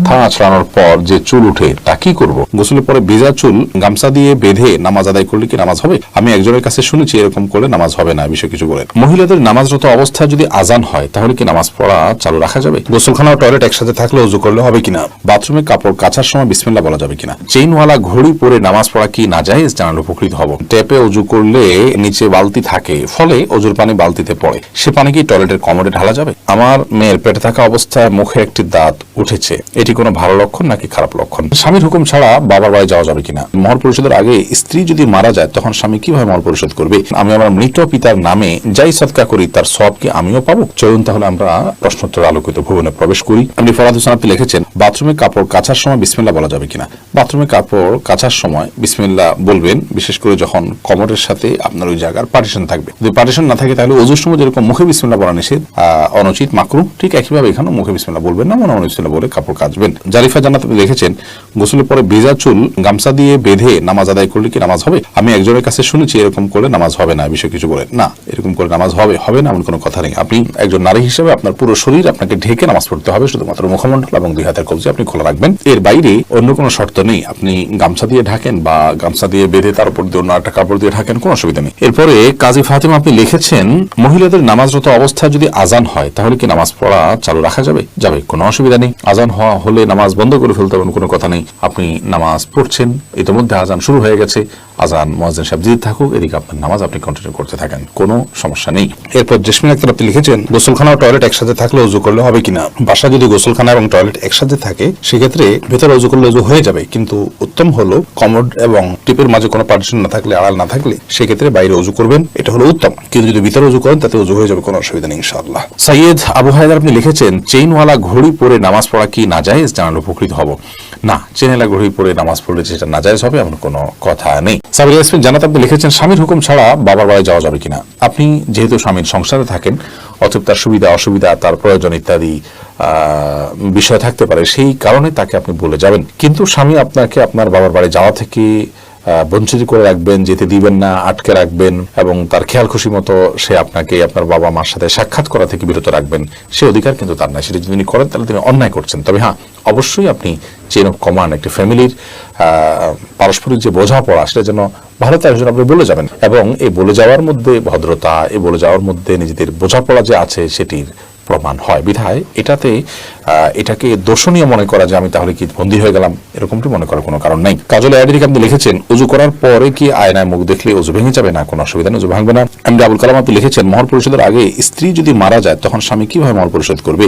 মাথা আছড়ানোর পর যে চুল উঠে, তা কি করব? গোসলের পরে ভেজা চুল, গামছা দিয়ে বেঁধে নামাজ আদায় করলে কি নামাজ হবে? আমি একজনের কাছে শুনেছি এরকম করলে নামাজ হবে না বিষয় কিছু বলেন। মহিলাদের নামাজরত অবস্থায় যদি আজান হয়, তাহলে কি নামাজ পড়া চালু রাখা যাবে? গোসলখানা ও টয়লেট একসাথে থাকলে উজু করলে হবে কিনা? বাথরুমে কাপড় কাচার সময় বিসমিল্লা বলা যাবে কিনা? চেইনওয়ালা ঘড়ি পরে নামাজ পড়া কি না যায় জানালে উপকৃত হব। ট্যাপে উজু করলে নিচে বালতি থাকে, ফলে অজুর পানি বালতিতে পড়ে। সে পানি কি টয়লেটের কমোডে ঢালা যাবে? আমার মেয়ের পেটে থাকা অবস্থায় মুখে একটি দাঁত উঠেছে। এটি কোনো ভালো লক্ষণ নাকি খারাপ লক্ষণ? স্বামীর হুকুম ছাড়া বাবার বাড়ি যাওয়া যাবে কিনা? মহর পরিশোধের আগে স্ত্রী যদি মারা যায়, তখন স্বামী কীভাবে মহর পরিশোধ করবে? আমি আমার মৃত পিতার নামে যাই সৎকা করি, তার সব কি আমিও পাবো? চলুন তাহলে আমরা প্রশ্নোত্তর আলোকিত ভবনে প্রবেশ করি। আপনি ফরাদ হোসেন আপনি লিখেছেন, বাথরুমে কাপড় কাচার সময় বিসমিল্লা বলা যাবে কিনা? বাথরুমে কাপড় কাচার সময় বিসমিল্লা বলবেন, বিশেষ করে যখন কমরের সাথে আপনার ওই জায়গার পার্টিশন থাকবে। যদি পার্টিশন না থাকে, তাহলে ওজুর সময় যেরকম মুখে বিসমিল্লা বলা নিষেধ অনুচিত, মাকরু, ঠিক একইভাবে এখানে মুখে বিসমিল্লা বলবেন না, মনে মনে বিসমিল্লা বলে কাপড় কাচবেন জারিফা জান্নাত আপনি লিখেছেন গোসলের পরে ভেজা চুল গামছা দিয়ে বেঁধে নামাজ আদায় করলে কি নামাজ হবে? আমি একজনের কাছে শুনেছি এরকম করলে নামাজ হবে না বিষয় কিছু বলেন। না, এরকম করে নামাজ হবে হবে না এমন কোনো কথা নেই। আপনি একজন নারী হিসেবে আপনার পুরো শরীর আপনাকে ঢেকে নামাজ পড়তে হবে, শুধুমাত্র মুখমণ্ডল এবং দুই হাতের কবজি আপনি খোলা রাখবেন। এর বাইরে অন্য কোনো শর্ত নেই, আপনি গামছা দিয়ে ঢাকেন বা গামছা দিয়ে বেঁধে তার উপর দিয়ে অন্য একটা কাপড় দিয়ে ঢাকেন, কোনো অসুবিধা নেই। এরপরে কাজী ফাতিমা আপনি লিখেছেন, মহিলাদের নামাজরত অবস্থায় যদি আজান হয়, তাহলে কি নামাজ পড়া চালু রাখা যাবে? যাবে, কোনো অসুবিধা নেই। আজান হওয়া হলে নামাজ বন্ধ করে ফেলতে হবে কোনো কথা নেই। আপনি নামাজ পড়ছেন, ইতিমধ্যে আজান শুরু হয়ে গেছে। আজান মোয়াজ্জেন সাহেব জিদ থাকুক এদিকে আপনার নামাজ আপনি কন্টিনিউ করতে থাকেন কোনো সমস্যা নেই। এরপর জেসমিন আক্তার আপনি লিখেছেন গোসলখানা ও টয়লেট একসাথে থাকলে উজু করলে হবে কিনা? বাসা যদি গোসলখানা এবং টয়লেট একসাথে থাকে সেক্ষেত্রে ভেতরে উজু করলে উজু হয়ে যাবে। কিন্তু উত্তম হলো কমোড এবং টিপের মাঝে কোনো পার্টিশন না থাকলে আড়াল না থাকলে সেক্ষেত্রে বাইরে উজু করবেন এটা হলো উত্তম। কিন্তু যদি ভিতরে উজু করেন তাতে উজু হয়ে যাবে কোনো অসুবিধা নেই ইনশাআল্লাহ। সাইয়েদ আবু হায়দার আপনি লিখেছেন চেইনওয়ালা ঘড়ি পরে নামাজ পড়া কি না যায় জানালে উপকৃত হব। না চেনেলা গড়ি পড়ে নামাজ পড়লে সেটা না যায় হবে এমন কোনো কথা নেই। সাবির ইয়াসমিন জানাত আপনি লিখেছেন, স্বামীর হুকুম ছাড়া বাবার বাড়ি যাওয়া যাবে কিনা? আপনি যেহেতু স্বামীর সংসারে থাকেন অথবা তার সুবিধা, অসুবিধা, তার প্রয়োজন ইত্যাদি বিষয় থাকতে পারে, সেই কারণে তাকে আপনি বলে যাবেন। কিন্তু স্বামী আপনাকে আপনার বাবার বাড়ি যাওয়া থেকে বঞ্চিত করে রাখবেন, যেতে দিবেন না, আটকে রাখবেন এবং তার খেয়াল খুশি মতো সে আপনাকে, আপনার বাবা মার সাথে সাক্ষাৎ করা থেকে বিরত রাখবেন। সে অধিকার কিন্তু তার নাই। সেটা যদি তিনি করেন, তাহলে তিনি অন্যায় করছেন। তবে হ্যাঁ অবশ্যই আপনি চেন অফ কমান্ড একটি ফ্যামিলির পারস্পরিক যে বোঝাপড়া, সেটা যেন তার জন্য আপনি বলে যাবেন। এবং এই বলে যাওয়ার মধ্যে ভদ্রতা, এই বলে যাওয়ার মধ্যে নিজেদের বোঝাপড়া যে আছে, সেটির প্রমাণ হয়। বিধায় এটাতে এটাকে দর্শনীয় মনে করা যে আমি তাহলে কি বন্দী হয়ে গেলাম, এরকমটি মনে করার কোনো কারণ নেই। কাজল আইডিকে আপনি লিখেছেন, উজু করার পরে কি আয়নায় মুখ দেখলে উজু ভেঙে যাবে? না, কোনো অসুবিধা নেই, উজু ভাঙবে না। আমি আবুল কালাম আপনি লিখেছেন মহর পরিষদের আগে স্ত্রী যদি মারা যায়, তখন স্বামী কীভাবে মহর পরিশোধ করবে?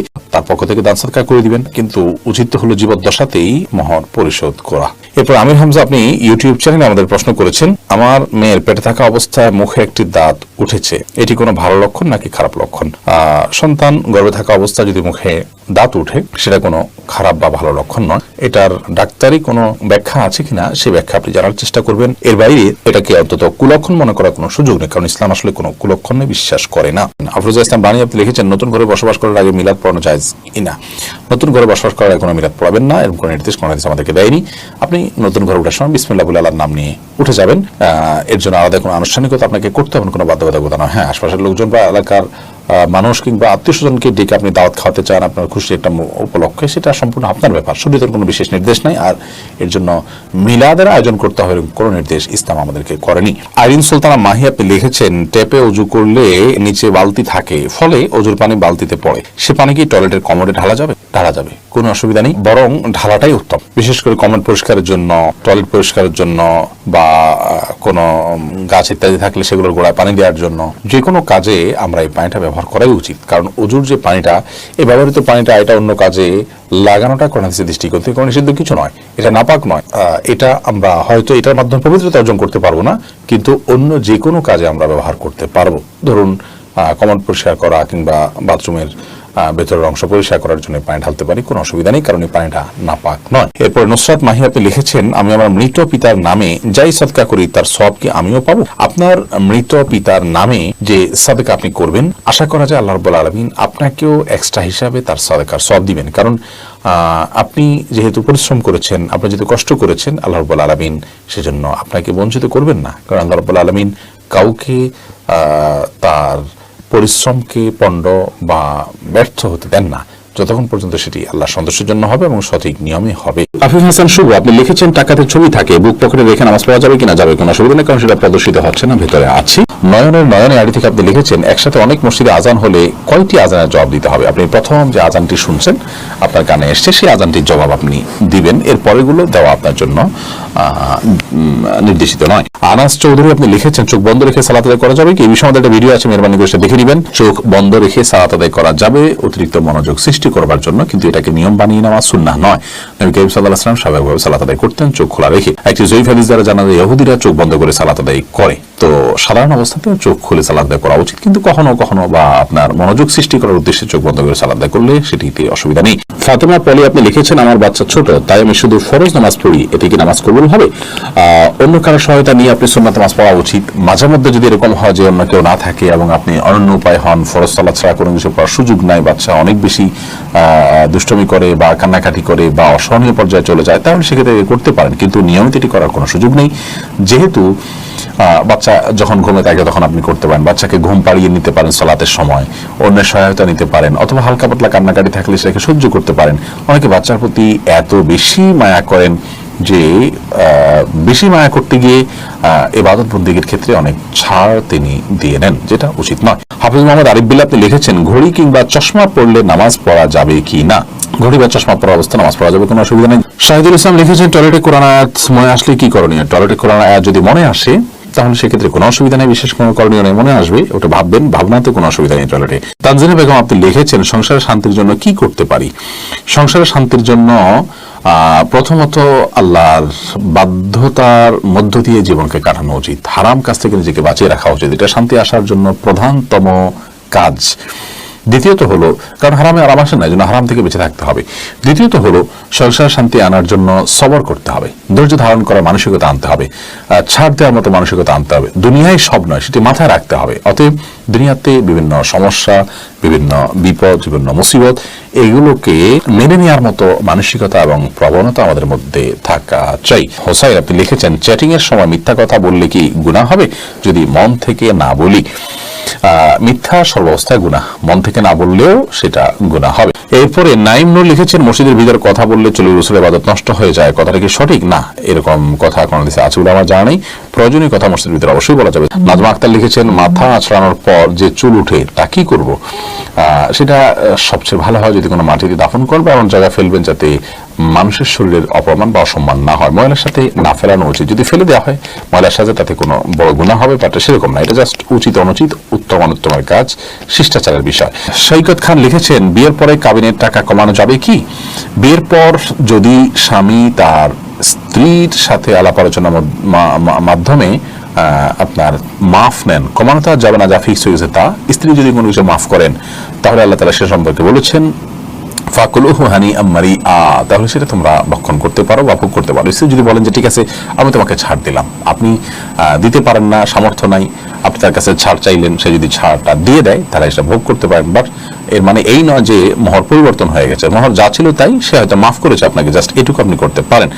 পক্ষ থেকে দান সৎকার করে দিবেন, কিন্তু উচিত হলো জীবদ্দশাতেই মহর পরিশোধ করা। এরপর আমির হামজা, আপনি ইউটিউব চ্যানেলে আমাদের প্রশ্ন করেছেন, আমার মেয়ের পেটে থাকা অবস্থায় মুখে একটি দাঁত উঠেছে, এটি কোনো ভালো লক্ষণ নাকি খারাপ লক্ষণ? সন্তান গর্ভে থাকা অবস্থা যদি মুখে দাঁত উঠে সেটা কোনো খারাপ বা ভালো লক্ষণ নয়। এটার ডাক্তারি কোনো ব্যাখ্যা আছে কিনা সেই ব্যাখ্যা আপনি জানার চেষ্টা করবেন। এর বাইরে এটাকে অন্তত কুলক্ষণ মনে করার কোনো সুযোগ নেই, কারণ ইসলাম আসলে কোনো কুলক্ষণে বিশ্বাস করে না। আফরোজা ইসলাম বাণী আপনি লিখেছেন, নতুন ঘরে বসবাস করার আগে মিলাদ পড়ানো যায় না নতুন ঘরে বসবাস করার আগে কোনো মিলাদ পড়াবেন না, এরকম কোনো নির্দেশ, কোনো আমাদেরকে দেয়নি। আপনি নতুন ঘরে ওঠার সময় বিসমিল্লাহ আল্লাহর নাম নিয়ে উঠে যাবেন। এর জন্য আলাদা কোনো আনুষ্ঠানিকতা আপনাকে করতে হবে, কোনো বাধ্যবাধকতা নয়। হ্যাঁ আশপাশের লোকজন বা এলাকার মানুষ কিংবা আত্মীয় স্বজনকে ডেকে আপনি দাওয়াত খাওয়াতে চান, আপনার খুশি একটা উপলক্ষে, সেটা সম্পূর্ণ আপনার ব্যাপার। শরীরের কোনো বিশেষ নির্দেশ নাই, আর এর জন্য মিলাদের আয়োজন করতে হবে কোনো নির্দেশ ইসলাম আমাদেরকে করেনি। আইরিন সুলতানা মাহি আপনি লিখেছেন, টেপে উজু করলে নিচে বালতি থাকে, ফলে অজুর পানি বালতিতে পড়ে। সে পানি কি টয়লেটের কমোডে ঢালা যাবে? ঢালা যাবে, কোনো অসুবিধা নেই, বরং ঢালাটাই উত্তম। বিশেষ করে কমোড পরিষ্কারের জন্য, টয়লেট পরিষ্কারের জন্য বা কোনো গাছ ইত্যাদি থাকলে সেগুলোর গোড়ায় পানি দেওয়ার জন্য যে কোনো কাজে আমরা এই পানিটা ব্যবহার করাই উচিত। কারণ অজুর যে পানিটা এ ব্যবহৃত পানিটা এটা অন্য কাজে লাগানোটা কোনো হাদিসের দৃষ্টিকোণ থেকে কোনো নিষিদ্ধ কিছু নয়। এটা নাপাক নয়। এটা আমরা হয়তো এটার মাধ্যমে পবিত্রতা অর্জন করতে পারব না, কিন্তু অন্য যে কোনো কাজে আমরা ব্যবহার করতে পারব। ধরুন কমন পরিষ্কার করা কিংবা বাথরুমের ভেতরের অংশ পরিষ্কার করার জন্য পানি ঢালতে পারি, কোনো অসুবিধা নেই, কারণ এই পানিটা নাপাক নয়। এরপর নুসরাত মাহি আপনি লিখেছেন, আমি আমার মৃত পিতার নামে যাই সদকা করি, তার সব কি আমিও পাবো? আপনার মৃত পিতার নামে যে সাদকা আপনি করবেন, আশা করা যায় আল্লাহ রব্বুল আলমিন আপনাকেও এক্সট্রা হিসাবে তার সাদকার সব দিবেন। কারণ আপনি যেহেতু পরিশ্রম করেছেন, আপনি যেহেতু কষ্ট করেছেন, আল্লাহ রব্বুল আলমিন সেজন্য আপনাকে বঞ্চিত করবেন না। কারণ আল্লাহ রব্বুল আলমিন কাউকে তার পরিশ্রমকে পণ্ড বা ব্যর্থ হতে দেন না। যতক্ষণ পর্যন্ত সেটি আল্লাহ সন্তোষের জন্য হবে এবং সঠিক নিয়মে হবে। আফিফ হাসান শুভ, আপনি লিখেছেন, টাকাতে ছবি থাকে, বুক পকেটে রেখে নামাজ পড়া যাবে কিনা যাবে কোনো অসুবিধা নেই কারণ সেটা প্রদর্শিত হচ্ছে না, ভেতরে আছি। নয়নের নয়নে আড়ি থেকে আপনি লিখেছেন, একসাথে অনেক মসজিদে আজান হলে কয়টি আজানের জবাব দিতে হবে? আপনি প্রথম যে আজানটি শুনছেন, আপনার কানে এসছে, সেই আজানটির জবাব আপনি দিবেন। এর পরেগুলো দেওয়া আপনার জন্য নির্দেশিত নয়। আনাস চৌধুরী, আপনি লিখেছেন, চোখ বন্ধ রেখে সালাত আদায় করা যাবে কি? এই বিষয়ে আমাদের একটা ভিডিও আছে, মেহরবানি করে দেখে নেবেন। চোখ বন্ধ রেখে সালাত আদায় করা যাবে, অতিরিক্ত মনোযোগ সৃষ্টি করবার জন্য, কিন্তু এটাকে নিয়ম বানিয়ে নেওয়া সুন্না নয়। নবী করিম সাল্লাহ আসলাম স্বাভাবিকভাবে সালাত আদায় করতেন, চোখ খোলা রেখে। একটি জয়ীফ হাদিস দ্বারা জানা যায়, ইহুদিরা চোখ বন্ধ করে সালাত আদায় করে। তো সাধারণ অবস্থাতে চোখ খুলে সালাদ করা উচিত। কিন্তু কখনো কখনো বা আপনার মনোযোগ সৃষ্টি করার উদ্দেশ্যে চোখ বন্ধ করে সালাদ করলে সেটিতে অসুবিধা নেই। ফাতেমা পলি, আপনি লিখেছেন, আমার বাচ্চা ছোট, তাই আমি শুধু ফরজ নামাজ পড়ি, এতে কি নামাজ কবুল হবে? অন্য কারও সহায়তা নিয়ে আপনি সুন্নাত নামাজ পড়া উচিত। মাঝে মধ্যে যদি এরকম হয় যে অন্য কেউ না থাকে এবং আপনি অনন্য উপায় হন, ফরজ সালাদ ছাড়া কোনো কিছু পড়ার সুযোগ নাই, বাচ্চা অনেক বেশি দুষ্টমি করে বা কান্নাকাটি করে বা অসহনীয় পর্যায়ে চলে যায়, তাহলে সেক্ষেত্রে করতে পারেন। কিন্তু নিয়মিত এটি করার কোনো সুযোগ নেই। যেহেতু বাচ্চা যখন ঘুমে থাকে তখন আপনি করতে পারেন। বাচ্চাকে ঘুম পাড়িয়ে নিতে পারেন সালাতের সময়। অন্যের সহায়তা নিতে পারেন। অথবা হালকা পাতলা কান্নাকাটি থাকলে সেটাকে সহ্য করতে পারেন। অনেকে বাচ্চার প্রতি এত বেশি মায়া করেন যে বেশি মায়া করতে গিয়ে এবাদত বন্দীগীর ক্ষেত্রে অনেক ছাড় তিনি দিয়ে নেন, যেটা উচিত নয়। হাফিজ মোহাম্মদ আরিফ বিল্লা আপনি লিখেছেন, ঘড়ি কিংবা চশমা পড়লে নামাজ পড়া যাবে কি না? ঘড়ি বা চশমা পড়া অবস্থা নামাজ পড়া যাবে, কোনো অসুবিধা নেই। শাহিদুল ইসলাম লিখেছেন, টয়লেটে কোরআন আয়াত মনে আসলে কি করণীয়? টয়লেটে কোরআন আয়াত যদি মনে আসে, তাহলে সেক্ষেত্রে কোনো অসুবিধা নেই, বিশেষ কোনো করণীয় নেই, মনে আসবে, ওটা ভাববেন ভাবনাতে কোনো অসুবিধা নেই টয়লেটে। তানজিনা বেগম আপনি লিখেছেন সংসারের শান্তির জন্য কি করতে পারি? সংসারের শান্তির জন্য প্রথমত আল্লাহর বাধ্যতার মধ্য দিয়ে জীবনকে কাটানো উচিত। হারাম কাজ থেকে নিজেকে বাঁচিয়ে রাখা উচিত। এটা শান্তি আসার জন্য প্রধানতম কাজ। দ্বিতীয়ত হলো, কারণ হারামে আরাম আসে না জন্য হারাম থেকে বেঁচে থাকতে হবে। দ্বিতীয়ত হলো, সংসার শান্তি আনার জন্য সবর করতে হবে। ধৈর্য ধারণ করার মানসিকতা আনতে হবে। ছাড় দেওয়ার মতো মানসিকতা আনতে হবে। দুনিয়ায় সব নয়, সেটি মাথায় রাখতে হবে। অতএব দুনিয়াতে বিভিন্ন সমস্যা, বিভিন্ন বিপদ, বিভিন্ন মুসিবত, এগুলোকে মেনে নেওয়ার মতো মানসিকতা এবং প্রবণতা আমাদের মধ্যে থাকা চাই। হোসাইন, আপনি লিখেছেন চ্যাটিং এর সময় মিথ্যা কথা বললে কি গুণা হবে? যদি মন থেকে না বলি। মিথ্যা সর্বাবস্থায় গুণা মন থেকে না বললেও সেটা গুণা হবে। এরপরে নাইম নুর লিখেছেন, মসজিদের ভিতর কথা বললে চলে রসুলের ইবাদত নষ্ট হয়ে যায়। কথাটা কি সঠিক? না, এরকম কথা কোনো দেশে আছে বলে আমার জানা নেই। প্রয়োজনীয় কথা মসজিদের ভিতরে অবশ্যই বলা যাবে। নাজমা আক্তার লিখেছেন, মাথা আছড়ানোর পর যে চুল উঠে, তা কি করব? সেটা সবচেয়ে ভালো হয় যদি কোনো মাটিতে দাফন করবে, এমন জায়গায় ফেলবেন যাতে মানুষের শরীরের অপমান বা অসম্মান না হয়। ময়লার সাথে না ফেলানো উচিত। যদি ফেলে দেওয়া হয়, ময়লার সাথে তাতে কোনো বড় গুণা হবে, বাট সেরকম না। এটা জাস্ট উচিত অনুচিত, উত্তম অনুত্তমের কাজ, শিষ্টাচারের বিষয়। সৈকত খান লিখেছেন, বিয়ের পরে কাবিনের টাকা কমানো যাবে কি? বিয়ের পর যদি স্বামী তার স্ত্রীর সাথে আলাপ আলোচনার মাধ্যমে আপনার মাফ নেন। কমানো তো যাবে না, যা ফিক্স হয়েছে তা। স্ত্রী যদি কোনো কিছু মাফ করেন, তাহলে আল্লাহ তালা সে সম্পর্কে বলেছেন, ফাকুলুহু হানি আম্মারি আ তাহলে সেটা তোমরা ভক্ষণ করতে পারো বা ভোগ করতে পারো। স্ত্রী যদি বলেন যে, ঠিক আছে, আমি তোমাকে ছাড় দিলাম। আপনি দিতে পারেন না, সামর্থ্য নাই। আপনি তার কাছে ছাড় চাইলেন, সে যদি ছাড়টা দিয়ে দেয়, তাহলে সেটা ভোগ করতে পারেন। বাট এর মানে এই নয় যে, মহর পরিবর্তন হয়ে গেছে। মহর যা ছিল তাই, সে হয়তো মাফ করেছে আপনাকে, জাস্ট এটুকু আপনি করতে পারেন।